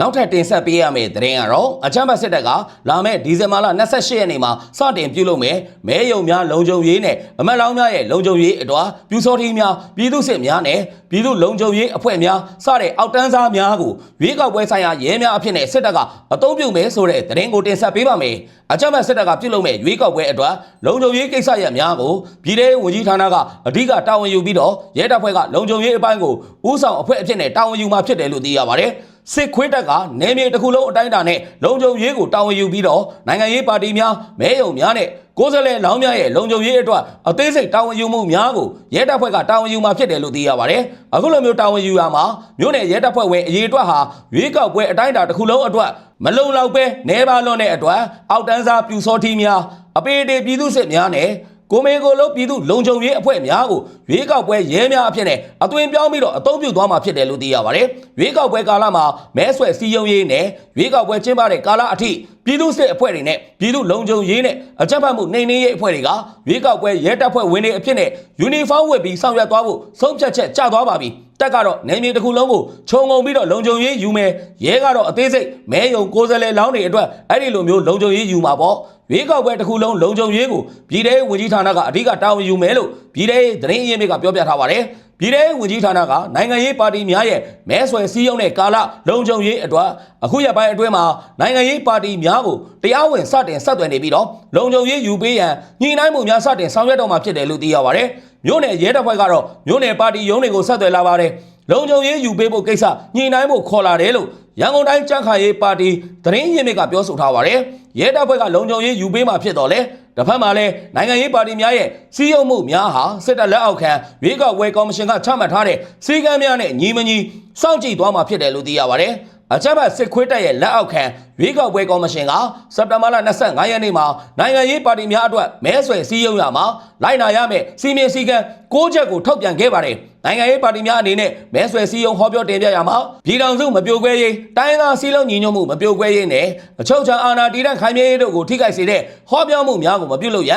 နောက်ထပ်တင်ဆက်ပေးရမယ့်သတင်းကတော့အချမ်းဘတ်စစ်တပ်ကလာမယ့်ဒီဇင်ဘာလ28ရက်နေ့မှာစတင်ပြုလုပ်မယ်မဲယုံများလုံခြုံရေးနဲ့အမတ်လောင်းများရဲ့လုံခြုံရေးအတွက်ပြူစောထီးများပြည်သူစစ်များနဲ့ပြည်သူလုံခြုံရေးအဖွဲ့များစတဲ့အောက်တန်းစားများကိုရွေးကောက်ပွဲဆိုင်ရာရဲများအဖြစ်နဲ့စစ်တပ်ကအသုံးပြုမယ်ဆိုတဲ့သတင်းကိုတင်ဆက်ပေးပါမယ်အချမ်းဘတ်စစ်တပ်ကပြုလုပ်မဲ့ရွေးကောက်ပွဲအတွက်လုံခြုံရေးကိစ္စရပ်များကိုပြည်ထောင်ဝန်ကြီးဌာနကအဓိကတာဝန်ယူပြီးတော့ရဲတပ်ဖွဲ့ကလုံခြုံရေးအပိုင်းကိုဦးဆောင်အဖွဲ့အဖြစ်နဲ့တာဝန်ယူမှာဖြစ်တယ်လို့သိရပါတယ် စစ်ခွေးတပ်ကနေမြေတစ်ခုလုံးအတိုင်းအတာနဲ့လုံခြုံရေးကိုတာဝန်ယူပြီးတော့နိုင်ငံရေးပါတီများမဲယုံများနဲ့ကိုယ်စားလှယ်လောင်းများရဲ့လုံခြုံရေးအတွက်အသေးစိတ်တာဝန်ယူမှုများကိုရဲတပ်ဖွဲ့ကတာဝန်ယူမှာဖြစ်တယ်လို့သိရပါတယ်။အခုလိုမျိုးတာဝန်ယူရမှာမြို့နယ်ရဲတပ်ဖွဲ့ဝင်အရေးအတွက်ဟာရွေးကောက်ပွဲအတိုင်းအတာတစ်ခုလုံးအတွက်မလုံလောက်ပဲနေပါလွန်တဲ့အတွက်အောက်တန်းစားပြူစောထီးများအပေတေပြည်သူစစ်များနဲ့ ကိုမေကိုလုံးပြည်သူလုံခြုံရေးအဖွဲ့များကိုရွေးကောက်ပွဲရဲများအဖြစ်နဲ့အသွင်ပြောင်းပြီးတော့အသုံးပြုသွားမှာဖြစ်တယ်လို့သိရပါတယ်။ရွေးကောက်ပွဲကာလမှာမဲဆွယ်စည်းရုံးရေးနဲ့ရွေးကောက်ပွဲကျင်းပတဲ့ကာလအထိပြည်သူစစ်အဖွဲ့တွေနဲ့ပြည်သူလုံခြုံရေးနဲ့အကြမ်းဖက်မှုနှိမ်နင်းရေးအဖွဲ့တွေကရွေးကောက်ပွဲရဲတပ်ဖွဲ့ဝင်တွေအဖြစ်နဲ့ယူနီဖောင်းဝတ်ပြီးဆောင်ရွက်သွားဖို့ဆုံးဖြတ်ချက်ကျသွားပါပြီ။တက်ကတော့နေမြေတစ်ခုလုံးကိုခြုံငုံပြီးတော့လုံခြုံရေးယူမယ်ရဲကတော့အသေးစိတ်မဲယုံကိုယ်စားလှယ်လောင်းတွေအတွက်အဲ့ဒီလိုမျိုးလုံခြုံရေးယူမှာပေါ့ ရွေးကောက်ပွဲတစ်ခုလုံးလုံခြုံရေးကိုပြည်ထောင်ဝန်ကြီးဌာနကအဓိကတာဝန်ယူမယ်လို့ပြည်ထောင်သတင်းရင်းမြစ်ကပြောပြထားပါတယ်ပြည်ထောင်ဝန်ကြီးဌာနကနိုင်ငံရေးပါတီများရဲ့မဲဆွယ်စည်းရုံးတဲ့ကာလလုံခြုံရေးအတွက်အခုရက်ပိုင်းအတွင်းမှာနိုင်ငံရေးပါတီများကိုတရားဝင်စတင်ဆက်သွယ်နေပြီးတော့လုံခြုံရေးယူပေးရန်ညှိနှိုင်းမှုများစတင်ဆောင်ရွက်တော့မှာဖြစ်တယ်လို့သိရပါတယ်မြို့နယ်ရဲတပ်ဖွဲ့ကတော့မြို့နယ်ပါတီရုံးတွေကိုဆက်သွယ်လာပါတယ်လုံခြုံရေးယူပေးဖို့ကိစ္စညှိနှိုင်းဖို့ခေါ်လာတယ်လို့ ရန်ကုန်တိုင်းကြံ့ခိုင်ရေးပါတီသတင်းရင်းမြစ်ကပြောဆိုထားပါတယ်ရဲတပ်ဖွဲ့ကလုံခြုံရေးယူပေးမှာဖြစ်တော့လေတစ်ဖက်မှာလည်းနိုင်ငံရေးပါတီများရဲ့စီးရုံမှုများဟာစစ်တပ်လက်အောက်ခံရွေးကောက်ပွဲကော်မရှင်ကချမှတ်ထားတဲ့စည်းကမ်းများနဲ့ညီမညီစောင့်ကြည့်သွားမှာဖြစ်တယ်လို့သိရပါတယ်။အကြမ်းဖက်စစ်ခွေးတပ်ရဲ့လက်အောက်ခံရွေးကောက်ပွဲကော်မရှင်ကစက်တင်ဘာလ25ရက်နေ့မှာနိုင်ငံရေးပါတီများအတွက်မဲဆွယ်စည်းရုံးရမှာလိုက်နာရမယ့်စီမင်းစည်းကမ်း၉ချက်ကိုထုတ်ပြန်ခဲ့ပါတယ်။ နိုင်ငံရေးပါတီများအနေနဲ့မဲဆွယ်စည်းရုံးဟောပြောတင်ပြရမှာပြည်ထောင်စုမပြိုကွဲရေးတိုင်းသားစည်းလုံးညီညွတ်မှုမပြိုကွဲရေးနဲ့အချုပ်ချာအာဏာတည်တဲ့ခိုင်မြဲရေးတို့ကိုထိခိုက်စေတဲ့ဟောပြောမှုများကိုမပြုလုပ်ရန်